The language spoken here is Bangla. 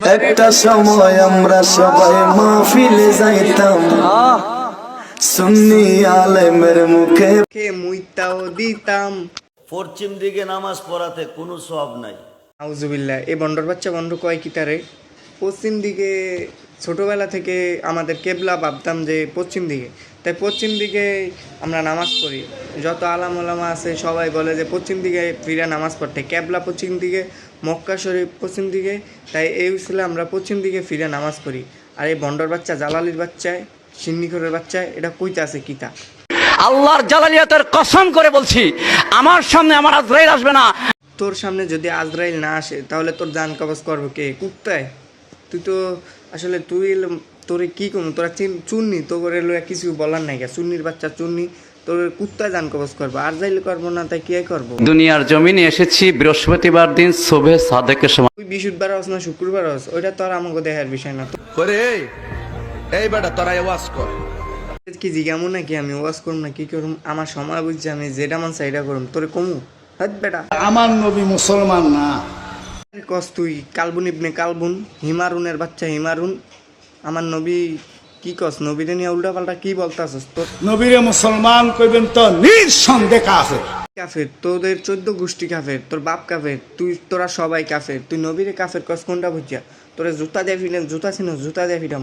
একটা সময় আমরা সবাই মাহফিলে যাইতাম। সুন্নি আলেমের মুখে মুইতাও দিতাম। পশ্চিম দিকে নামাজ পড়াতে কোনো সব নাই। আউজুবিল্লাহ এই বন্ডর বাচ্চা বন্ড কয় কি তারে? পশ্চিম দিকে ছোটবেলা থেকে আমাদের কেবলা ভাবতাম যে পশ্চিম দিকে। তাই পশ্চিম দিকে আমরা নামাজ পড়ি। যত আলাম ওলামা আছে সবাই বলে যে পশ্চিম দিকে ফিরে নামাজ পড়তে। কেবলা পশ্চিম দিকে মক্কা শরীফ পশ্চিম দিকে তাই এই উসলে আমরা পশ্চিম দিকে ফিরে নামাজ পড়ি। আর এই বন্ডর বাচ্চা জালালির বাচ্চায় সিন্নিখরের বাচ্চায় এটা কইতে আছে কিতা? আল্লাহর জালালিয়াতের কসম করে বলছি আমার সামনে আমার আজরাইল আসবে না। তোর সামনে যদি আজরাইল না আসে তাহলে তোর জান কবজ করব কে? কুত্তায়। তুই তো আসলে তুই তোরে কি করব তোরা চিন- চুন্নি? তো করে লইয়া কিছু বলার নাই গা চুন্নির বাচ্চা চুন্নি তোর কুত্তায় জান কবজ করব আর যাইলে করব না তাই কে করব? দুনিয়ার জমিনে এসেছি বৃহস্পতিবার দিন শোভে সাদেকের সময়। তুই বিশুদ্ধবার হস না শুক্রবার হস ওইটা তোর আমাকে দেখার বিষয় না এই এই বেটা তোরা ওয়াজ কর। কি জিগামু নাকি? আমি ওয়াজ করুম না কি করুম? আমার সময় বুঝছি আমি যেটা মান সাইডা করুম। তোরে কমু? হাত বেটা। আমার নবী মুসলমান না। কস তুই কালবুন ইবনে কালবুন হিমারুনের বাচ্চা হিমারুন। আমার নবী কি কস নবীরে নিয়ে উল্টা পাল্টা কি বলতাছস তোর? নবীরে মুসলমান কইবেন তো নিঃসন্দেহ কাফের। কাফের তোদের চোদ্দ গোষ্ঠী কাফের তোর বাপ কাফের তুই তোরা সবাই কাফের তুই নবীরে কাফের কস কোনটা বুঝিয়া? তোরা জুতা দিয়ে ফিরেন জুতা ছিল জুতা দিয়ে ফিটাম